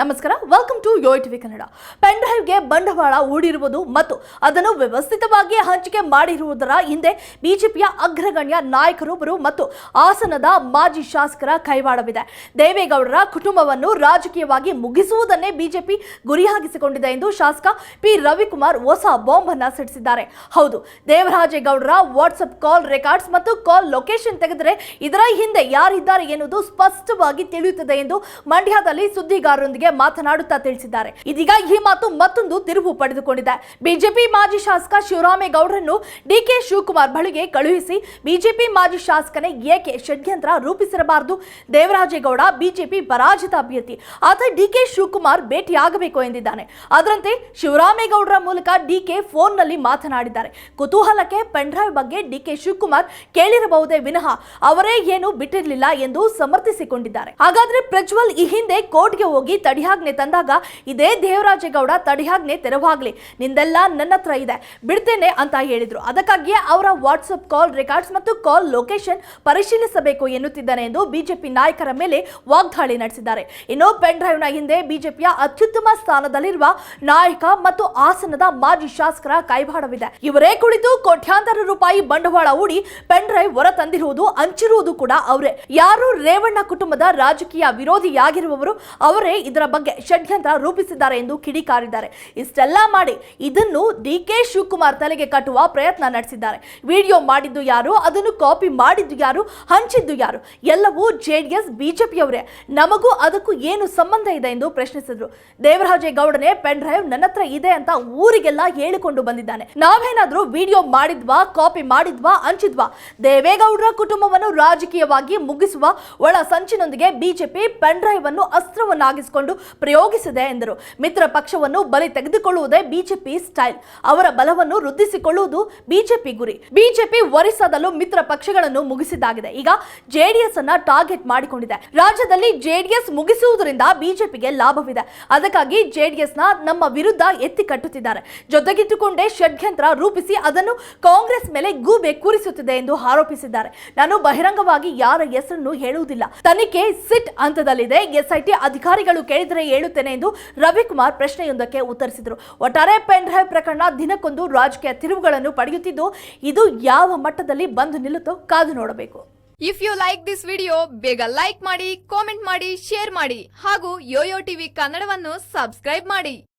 ನಮಸ್ಕಾರ welcome to Yo TV Kannada. Pen ಡ್ರೈವ್ಗೆ ಬಂಡವಾಳ ಹೂಡಿರುವುದು ಮತ್ತು ಅದನ್ನು ವ್ಯವಸ್ಥಿತವಾಗಿ ಹಂಚಿಕೆ ಮಾಡಿರುವುದರ ಹಿಂದೆ ಬಿಜೆಪಿಯ ಅಗ್ರಗಣ್ಯ ನಾಯಕರೊಬ್ಬರು ಮತ್ತು ಹಾಸನದ ಮಾಜಿ ಶಾಸಕರ ಕೈವಾಡವಿದೆ. ದೇವೇಗೌಡರ ಕುಟುಂಬವನ್ನು ರಾಜಕೀಯವಾಗಿ ಮುಗಿಸುವುದನ್ನೇ ಬಿಜೆಪಿ ಗುರಿಯಾಗಿಸಿಕೊಂಡಿದೆ ಎಂದು ಶಾಸಕ ಪಿ. ರವಿಕುಮಾರ್ ಹೊಸ ಬಾಂಬ್ ಅನ್ನ ಸಿಡಿಸಿದ್ದಾರೆ. ಹೌದು, ದೇವರಾಜೇಗೌಡರ ವಾಟ್ಸಪ್ ಕಾಲ್ ರೆಕಾರ್ಡ್ಸ್ ಮತ್ತು ಕಾಲ್ ಲೊಕೇಶನ್ ತೆಗೆದರೆ ಇದರ ಹಿಂದೆ ಯಾರಿದ್ದಾರೆ ಎನ್ನುವುದು ಸ್ಪಷ್ಟವಾಗಿ ತಿಳಿಯುತ್ತದೆ ಎಂದು ಮಂಡ್ಯದಲ್ಲಿ ಸುದ್ದಿಗಾರರೊಂದಿಗೆ ಮಾತನಾಡುತ್ತಾ ತಿಳಿಸಿದ್ದಾರೆ. ಇದೀಗ ಈ ಮಾತು ಮತ್ತೊಂದು ತಿರುವು ಪಡೆದುಕೊಂಡಿದೆ. ಬಿಜೆಪಿ ಮಾಜಿ ಶಾಸಕ ಶಿವರಾಮೇಗೌಡರನ್ನು ಡಿಕೆ ಶಿವಕುಮಾರ್ ಬಳಿಗೆ ಕಳುಹಿಸಿ ಬಿಜೆಪಿ ಮಾಜಿ ಶಾಸಕನೇ ಏಕೆ ಷಡ್ಯಂತ್ರ ರೂಪಿಸಿರಬಾರದು. ದೇವರಾಜೇಗೌಡ ಬಿಜೆಪಿ ಪರಾಜಿತ ಅಭ್ಯರ್ಥಿ. ಆತ ಡಿಕೆ ಶಿವಕುಮಾರ್ ಭೇಟಿಯಾಗಬೇಕು ಎಂದಿದ್ದಾನೆ. ಅದರಂತೆ ಶಿವರಾಮೇಗೌಡರ ಮೂಲಕ ಡಿಕೆ ಫೋನ್ನಲ್ಲಿ ಮಾತನಾಡಿದ್ದಾರೆ. ಕುತೂಹಲಕ್ಕೆ ಪೆನ್ಡ್ರೈವ್ ಬಗ್ಗೆ ಡಿಕೆ ಶಿವಕುಮಾರ್ ಕೇಳಿರಬಹುದೇ ವಿನಃ ಅವರೇ ಏನು ಬಿಟ್ಟಿರಲಿಲ್ಲ ಎಂದು ಸಮರ್ಥಿಸಿಕೊಂಡಿದ್ದಾರೆ. ಹಾಗಾದ್ರೆ ಪ್ರಜ್ವಲ್ ಈ ಹಿಂದೆ ಕೋರ್ಟ್ಗೆ ಹೋಗಿ ತಡಿಯಾಜ್ಞೆ ತಂದಾಗ ಇದೇ ದೇವರಾಜೇಗೌಡ ತಡಿಯಾಜ್ಞೆ ತೆರವಾಗ್ಲಿ. ನಿಂದೆಲ್ಲ ನನ್ನ ಹತ್ರ ಇದೆ. ಬಿಡ್ತೇನೆ ಅಂತ ಹೇಳಿದ್ರು. ಅದಕ್ಕಾಗಿಯೇ ಅವರ ವಾಟ್ಸಪ್ ಕಾಲ್ ರೆಕಾರ್ಡ್ಸ್ ಮತ್ತು ಕಾಲ್ ಲೊಕೇಶನ್ ಪರಿಶೀಲಿಸಬೇಕು ಎನ್ನುತ್ತಿದ್ದಾನೆ ಎಂದು ಬಿಜೆಪಿ ನಾಯಕರ ಮೇಲೆ ವಾಗ್ದಾಳಿ ನಡೆಸಿದ್ದಾರೆ. ಇನ್ನು ಪೆನ್ ಡ್ರೈವ್ನ ಹಿಂದೆ ಬಿಜೆಪಿಯ ಅತ್ಯುತ್ತಮ ಸ್ಥಾನದಲ್ಲಿರುವ ನಾಯಕ ಮತ್ತು ಆಸನದ ಮಾಜಿ ಶಾಸಕರ ಕೈವಾಡವಿದೆ. ಇವರೇ ಕುಳಿತು ಕೋಟ್ಯಾಂತರ ರೂಪಾಯಿ ಬಂಡವಾಳ ಹೂಡಿ ಪೆನ್ ಡ್ರೈವ್ ಹೊರ ತಂದಿರುವುದು ಹಂಚಿರುವುದು ಕೂಡ ಅವರೇ. ಯಾರು ರೇವಣ್ಣ ಕುಟುಂಬದ ರಾಜಕೀಯ ವಿರೋಧಿಯಾಗಿರುವವರು ಅವರೇ ಇದರ ಬಗ್ಗೆ ಷಡ್ಯಂತ್ರ ರೂಪಿಸಿದ್ದಾರೆ ಎಂದು ಕಿಡಿಕಾರಿದ್ದಾರೆ. ಇಷ್ಟೆಲ್ಲ ಮಾಡಿ ಇದನ್ನು ಡಿ ಕೆ ಶಿವಕುಮಾರ್ ತಲೆಗೆ ಕಟ್ಟುವ ಪ್ರಯತ್ನ ನಡೆಸಿದ್ದಾರೆ. ವಿಡಿಯೋ ಮಾಡಿದ್ದು ಯಾರು, ಅದನ್ನು ಕಾಪಿ ಮಾಡಿದ್ದು ಯಾರು, ಹಂಚಿದ್ದು ಯಾರು, ಎಲ್ಲವೂ ಜೆ ಡಿ ಎಸ್ ಬಿಜೆಪಿಯವರೇ ನಮಗೂ ಅದಕ್ಕೂ ಏನು ಸಂಬಂಧ ಇದೆ ಎಂದು ಪ್ರಶ್ನಿಸಿದ್ರು. ದೇವರಾಜೇಗೌಡನೇ ಪೆನ್ ಡ್ರೈವ್ ನನ್ನ ಹತ್ರ ಇದೆ ಅಂತ ಊರಿಗೆಲ್ಲ ಹೇಳಿಕೊಂಡು ಬಂದಿದ್ದಾನೆ. ನಾವೇನಾದ್ರೂ ವಿಡಿಯೋ ಮಾಡಿದ್ವಾ, ಕಾಪಿ ಮಾಡಿದ್ವಾ, ಹಂಚಿದ್ವಾ? ದೇವೇಗೌಡರ ಕುಟುಂಬವನ್ನು ರಾಜಕೀಯವಾಗಿ ಮುಗಿಸುವ ಒಳ ಸಂಚಿನೊಂದಿಗೆ ಬಿಜೆಪಿ ಪೆನ್ ಡ್ರೈವ್ ಅನ್ನು ಅಸ್ತ್ರವನ್ನಾಗಿಸಿಕೊಂಡು ಪ್ರಯೋಗಿಸಿದೆ ಎಂದರು. ಮಿತ್ರ ಪಕ್ಷವನ್ನು ಬಲಿ ತೆಗೆದುಕೊಳ್ಳುವುದೇ ಬಿಜೆಪಿ ಸ್ಟೈಲ್. ಅವರ ಬಲವನ್ನು ವೃದ್ಧಿಸಿಕೊಳ್ಳುವುದು ಬಿಜೆಪಿ ಗುರಿ. ಬಿಜೆಪಿ ಒರಿಸ್ಸಾದಲ್ಲೂ ಮಿತ್ರ ಪಕ್ಷಗಳನ್ನು ಮುಗಿಸಿದಾಗಿದೆ ಈಗ ಜೆಡಿಎಸ್ ಅನ್ನ ಟಾರ್ಗೆಟ್ ಮಾಡಿಕೊಂಡಿದೆ. ರಾಜ್ಯದಲ್ಲಿ ಜೆಡಿಎಸ್ ಮುಗಿಸುವುದರಿಂದ ಬಿಜೆಪಿಗೆ ಲಾಭವಿದೆ. ಅದಕ್ಕಾಗಿ ಜೆಡಿಎಸ್ನ ನಮ್ಮ ವಿರುದ್ಧ ಎತ್ತಿ ಕಟ್ಟುತ್ತಿದ್ದಾರೆ. ಜೊತೆಗಿಟ್ಟುಕೊಂಡೇ ಷಡ್ಯಂತ್ರ ರೂಪಿಸಿ ಅದನ್ನು ಕಾಂಗ್ರೆಸ್ ಮೇಲೆ ಗೂಬೆ ಕೂರಿಸುತ್ತಿದೆ ಎಂದು ಆರೋಪಿಸಿದ್ದಾರೆ. ನಾನು ಬಹಿರಂಗವಾಗಿ ಯಾರ ಹೆಸರನ್ನು ಹೇಳುವುದಿಲ್ಲ. ತನಿಖೆ ಸಿಟ್ ಹಂತದಲ್ಲಿದೆ. ಎಸ್ಐಟಿ ಅಧಿಕಾರಿಗಳು ಕೇಳಿದರೆ ಹೇಳುತ್ತೇನೆ ಎಂದು ರವಿಕುಮಾರ್ ಪ್ರಶ್ನೆಯೊಂದಕ್ಕೆ ಉತ್ತರಿಸಿದರು. ಒಟ್ಟಾರೆ ಪೆನ್ ಡ್ರೈವ್ ಪ್ರಕರಣ ದಿನಕ್ಕೊಂದು ರಾಜಕೀಯ ತಿರುವುಗಳನ್ನು ಪಡೆಯುತ್ತಿದ್ದು, ಇದು ಯಾವ ಮಟ್ಟದಲ್ಲಿ ಬಂದು ನಿಲ್ಲುತ್ತೋ ಕಾದು ನೋಡಬೇಕು. If you like this video ಬೇಗ ಲೈಕ್ ಮಾಡಿ ಕಾಮೆಂಟ್ ಮಾಡಿ ಶೇರ್ ಮಾಡಿ ಹಾಗೂ ಯೋಯೋ ಟಿವಿ ಕನ್ನಡವನ್ನು ಸಬ್ಸ್ಕ್ರೈಬ್ ಮಾಡಿ.